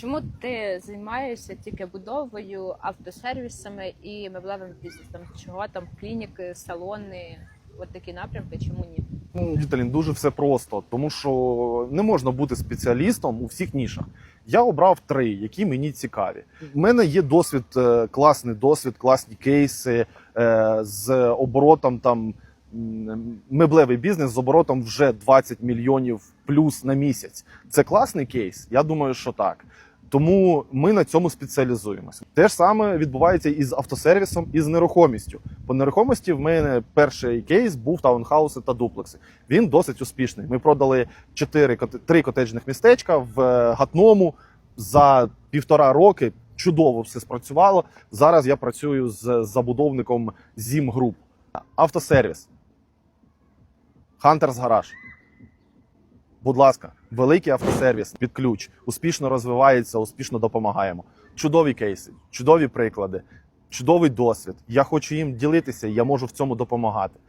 Чому ти займаєшся тільки будовою, автосервісами і меблевим бізнесом? Чого там клініки, салони, от такі напрямки? Чому ні? Ну, Віталін, дуже все просто, тому що не можна бути спеціалістом у всіх нішах. Я обрав три, які мені цікаві. У мене є досвід, е, класний досвід, класні кейси е, з оборотом там. Меблевий бізнес з оборотом вже 20 мільйонів плюс на місяць. Це класний кейс. Я думаю, що так. Тому ми на цьому спеціалізуємося. Те ж саме відбувається і з автосервісом, і з нерухомістю. По нерухомості в мене перший кейс був таунхауси та дуплекси. Він досить успішний. Ми продали 4, коте- три котеджних містечка в е, Гатному за півтора роки. Чудово все спрацювало. Зараз я працюю з забудовником Зім Груп. Автосервіс. Хантерс Гараж. Будь ласка, великий автосервіс під ключ, успішно розвивається, успішно допомагаємо. Чудові кейси, чудові приклади, чудовий досвід. Я хочу їм ділитися, я можу в цьому допомагати.